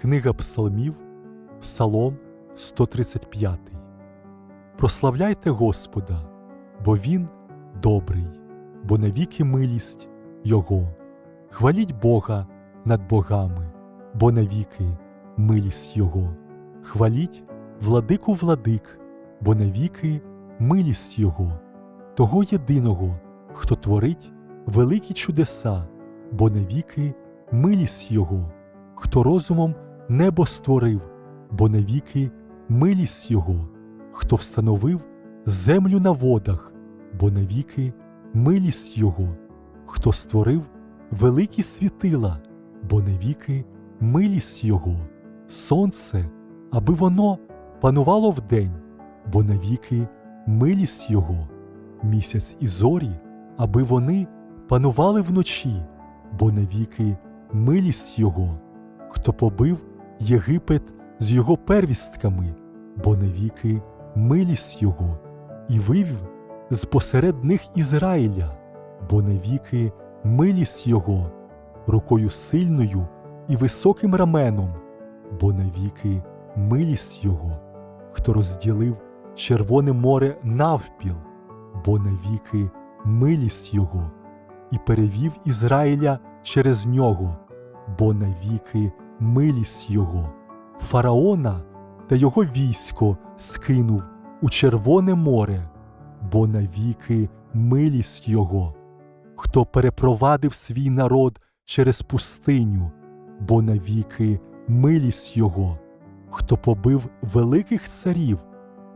Книга Псалмів, Псалом 135. Прославляйте Господа, бо Він добрий, бо навіки милість Його. Хваліть Бога над богами, бо навіки милість Його. Хваліть владику владик, бо навіки милість Його, того єдиного, хто творить великі чудеса, бо навіки милість Його, хто розумом небо створив, бо навіки милість Його, хто встановив землю на водах, бо навіки милість Його, хто створив великі світила, бо навіки милість Його, сонце, аби воно панувало вдень, бо навіки милість Його, місяць і зорі, аби вони панували вночі, бо навіки милість Його, хто побив Єгипет з його первістками, бо навіки милість Його, і вивів з посеред них Ізраїля, бо навіки милість Його, рукою сильною і високим раменом, бо навіки милість Його, хто розділив Червоне море навпіл, бо навіки милість Його, і перевів Ізраїля через нього, бо навіки милість Його, фараона та його військо скинув у Червоне море, бо навіки милість Його, хто перепровадив свій народ через пустиню, бо навіки милість Його, хто побив великих царів,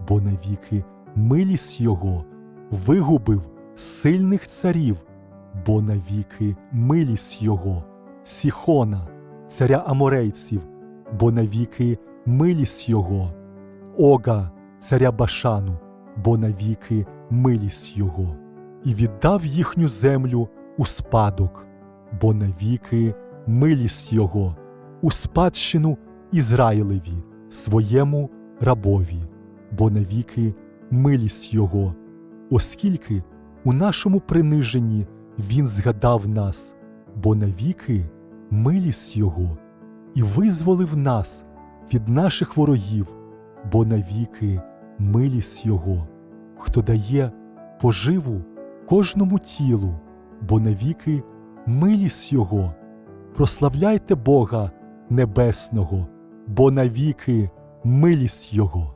бо навіки милість Його, вигубив сильних царів, бо навіки милість Його, Сіхона, царя аморейців, бо навіки милість Його, Ога, царя Башану, бо навіки милість Його, і віддав їхню землю у спадок, бо навіки милість Його, у спадщину Ізраїлеві, своєму рабові, бо навіки милість Його, оскільки у нашому приниженні Він згадав нас, бо навіки милість Його, і визволив нас від наших ворогів, бо навіки милість Його, хто дає поживу кожному тілу, бо навіки милість Його. Прославляйте Бога Небесного, бо навіки милість Його.